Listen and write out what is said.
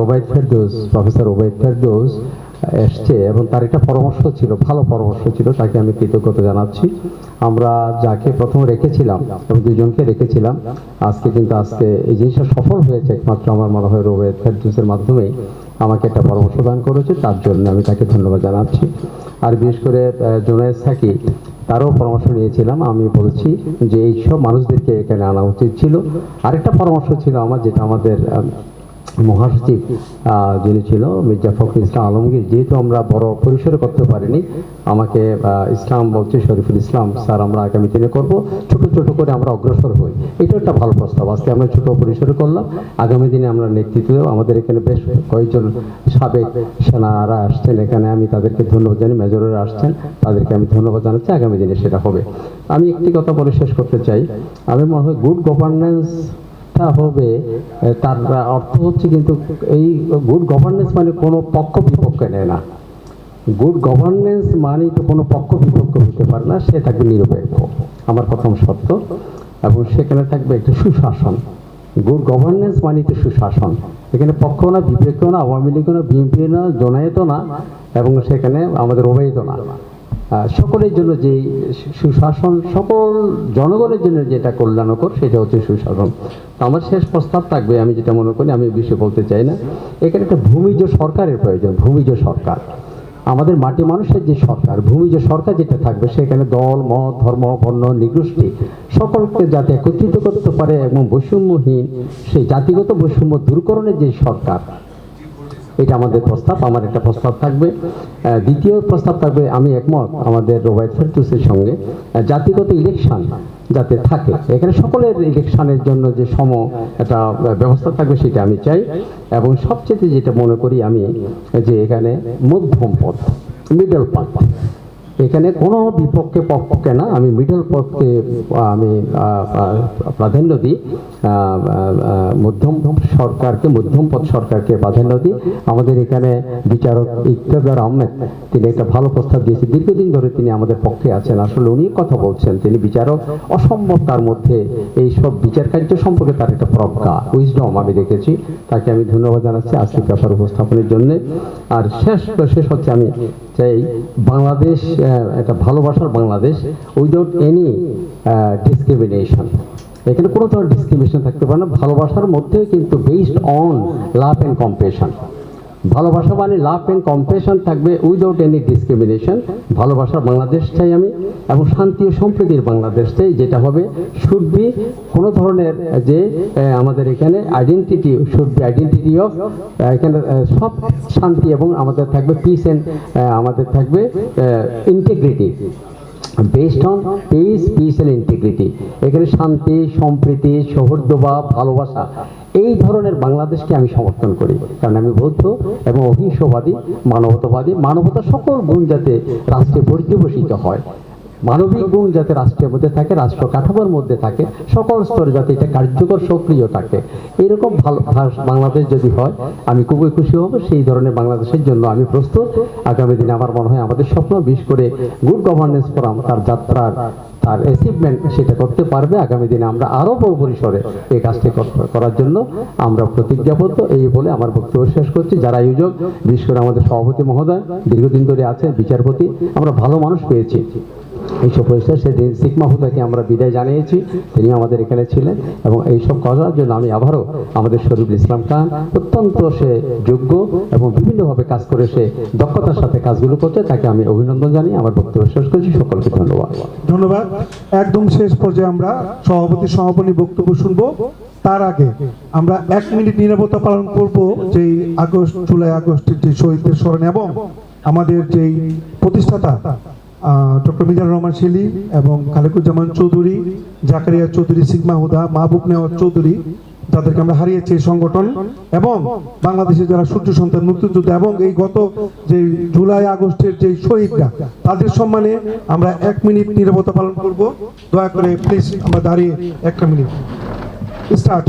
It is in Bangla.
রোবাইদ ফেরদৌস, প্রফেসর রোবাইদ ফেরদৌস এসছে এবং তার একটা পরামর্শ ছিল, ভালো পরামর্শ ছিল, তাকে আমি কৃতজ্ঞতা জানাচ্ছি। আমরা যাকে প্রথম রেখেছিলাম এবং দুজনকে রেখেছিলাম, আজকে কিন্তু আজকে এই জিনিসটা সফল হয়েছে, একমাত্র আমার মনে হয় রোবাইদ ফেরদৌসের মাধ্যমেই আমাকে একটা পরামর্শ দান করেছে, তার জন্য আমি তাকে ধন্যবাদ জানাচ্ছি। আর বিশেষ করে জুনায়েদ সাকি, তারও পরামর্শ নিয়েছিলাম, আমি বলছি যে এইসব মানুষদেরকে এখানে আনা উচিত ছিল। আরেকটা পরামর্শ ছিল আমার, যেটা আমাদের মহাসচিব যিনি ছিল মির্জা ফখরুল ইসলাম আলমগীর, যেহেতু আমরা বড় পরিসরে করতে পারিনি, আমাকে ইসলাম বলছে শরীফুল ইসলাম, স্যার, আমরা আগামী দিনে করব। ছোট ছোট করে আমরা অগ্রসর হই। এটা একটা ভালো প্রস্তাব। আজকে আমরা ছোট পরিসরে করলাম। আগামী দিনে আমরা নেতৃত্ব আমাদের এখানে বেশ কয়েকজন সাবেক সেনারা আসছেন এখানে। আমি তাদেরকে ধন্যবাদ জানি মেজররা আসছেন। তাদেরকে আমি ধন্যবাদ জানাচ্ছি। আগামী দিনে সেটা হবে। আমি একটি কথা বলে শেষ করতে চাই। আমি মনে হয় গুড গভর্নেন্স হবে তার অর্থ হচ্ছে কিন্তু এই গুড গভর্নেন্স মানে কোনো পক্ষ বিপক্ষ নেয় না। গুড গভর্নেন্স মানে তো কোনো পক্ষ বিপক্ষ হতে পারে না, সে থাকবে নিরপেক্ষ। আমার প্রথম সত্য এবং সেখানে থাকবে একটা সুশাসন। গুড গভর্নেন্স মানে তো সুশাসন। এখানে পক্ষ না, বিপক্ষ না, আওয়ামী লীগ না, বিএনপি না জনায়েত না, এবং সেখানে আমাদের অবৈধ না। সকলের জন্য যে সুশাসন, সকল জনগণের জন্য যেটা কল্যাণকর, সেটা হচ্ছে সুশাসন। আমার শেষ প্রস্তাব থাকবে, আমি যেটা মনে করি, আমি বিষয়ে বলতে চাই না। এখানে একটা ভূমিজ সরকারের প্রয়োজন, ভূমিজ সরকার। আমাদের মাটি মানুষের যে সরকার, ভূমিজ সরকার যেটা থাকবে, সেখানে দল, মত, ধর্ম, বর্ণ, নিগোষ্ঠী, সকলকে যাতে একত্রিত করতে পারে এবং বৈষম্যহীন, সেই জাতিগত বৈষম্য দূরকরণের যে সরকার এটা আমাদের প্রস্তাব, আমার একটা প্রস্তাব থাকবে। দ্বিতীয় প্রস্তাব থাকবে, আমি একমত আমাদের রোবাইট ফেরতুসের সঙ্গে। জাতিগত ইলেকশন যাতে থাকে, এখানে সকলের ইলেকশনের জন্য যে সম একটা ব্যবস্থা থাকবে সেটা আমি চাই। এবং সবচেয়ে যেটা মনে করি আমি, যে এখানে মধ্যম পথ মিডল পথ এখানে কোনো বিপক্ষে, পক্ষে না, আমি মিডল পথকে আমি প্রাধান্য দিই মধ্যম সরকারকে, মধ্যম পথ সরকারকে প্রাধান্য দিই। আমাদের এখানে বিচারক ইকতাদার আহমেদ, তিনি একটা ভালো প্রস্তাব দিয়েছে দীর্ঘদিন ধরে তিনি আমাদের পক্ষে আছেন। আসলে উনি কথা বলছেন, তিনি বিচারক, অসম্ভব তার মধ্যে এই সব বিচার কার্য সম্পর্কে তার একটা প্রজ্ঞা উইজডম আমি দেখেছি। তাকে আমি ধন্যবাদ জানাচ্ছি আজকে ব্যাপার উপস্থাপনের জন্য। আর শেষ শেষ হচ্ছে আমি চাই, বাংলাদেশ একটা ভালোবাসার বাংলাদেশ উইদাউট এনি ডিসক্রিমিনেশন এখানে কোনো ধরনের ডিসক্রিমিনেশন থাকতে পারে না। ভালোবাসার মধ্যে কিন্তু based on love and compassion ভালোবাসা মানে লাভ অ্যান্ড কম্পেশন থাকবে উইদাউট এনি ডিসক্রিমিনেশন ভালোবাসার বাংলাদেশ চাই আমি এবং শান্তি ও সম্প্রীতির বাংলাদেশ চাই, যেটা হবে শুড বি কোনো ধরনের যে আমাদের এখানে identity should be identity of এখানে সব শান্তি এবং আমাদের থাকবে পিস অ্যান্ড আমাদের থাকবে integrity based on peace peace and integrity এখানে শান্তি, সম্প্রীতি সৌহার্দ্যভাব ভালোবাসা, এই ধরনের বাংলাদেশকে আমি সমর্থন করি। কারণ আমি বৌদ্ধ এবং অহিংসবাদী, মানবতাবাদী, মানবতা সকল গুণ যাতে রাষ্ট্রে পর্যবসিত হয়। মানবিক গুণ যাতে রাষ্ট্রের মধ্যে থাকে, রাষ্ট্র কাঠামোর মধ্যে থাকে, সকল স্তরে যাতে এটা কার্যকর, সক্রিয় থাকে। এরকম ভালো বাংলাদেশ যদি হয়, আমি খুবই খুশি হব। সেই ধরনের বাংলাদেশের জন্য আমি প্রস্তুত। আগামী দিনে আমার মনে হয় আমাদের স্বপ্ন বিশেষ করে গুড গভর্নেন্স ফোরাম তার যাত্রার, তার অ্যাচিভমেন্ট সেটা করতে পারবে। আগামী দিনে আমরা আরও বড় পরিসরে এই কাজটি করার জন্য আমরা প্রতিজ্ঞাবদ্ধ। এই বলে আমার বক্তব্য শেষ করছি। যারা আয়োজক, বিশেষ করে আমাদের সভাপতি মহোদয়, দীর্ঘদিন ধরে আছেন, বিচারপতি, আমরা ভালো মানুষ পেয়েছি। এইসব পরিষ্কার সেদিন সিকমা হুদাকে আমরা বিদায় জানিয়েছি, তিনি আমাদের এখানে ছিলেন এবং এইসব করার জন্য আমি আবারও আমাদের শরীফুল ইসলাম খান অত্যন্ত সে যোগ্য এবং বিভিন্নভাবে কাজ করে সে দক্ষতার সাথে কাজগুলো করছে, তাকে আমি অভিনন্দন জানিয়ে আমার বক্তব্য শেষ করছি। সকলকে ধন্যবাদ। ধন্যবাদ। একদম শেষ পর্যায়ে আমরা সভাপতি সমাপনী বক্তব্য শুনব। তার আগে আমরা এক মিনিট নিরাপত্তা পালন করব, যেই আগস্ট, জুলাই আগস্টের যে শহীদদের স্মরণে, এবং আমাদের যেই প্রতিষ্ঠাতা ডক্টর মিজানুর রহমান শিলি এবং খালেকুজ্জামান চৌধুরী, জাকারিয়া চৌধুরী, সিগমা হুদা, মাহবুব নেওয়াজ চৌধুরী, যাদেরকে আমরা হারিয়েছি এই সংগঠন এবং বাংলাদেশের যারা সূর্য সন্তান মুক্তিযোদ্ধা এবং এই গত যে জুলাই, আগস্টের যে শহীদরা, তাদের সম্মানে আমরা এক মিনিট নিরাপত্তা পালন করব। দয়া করে প্লিজ আমরা দাঁড়িয়ে একটা মিনিট। স্টার্ট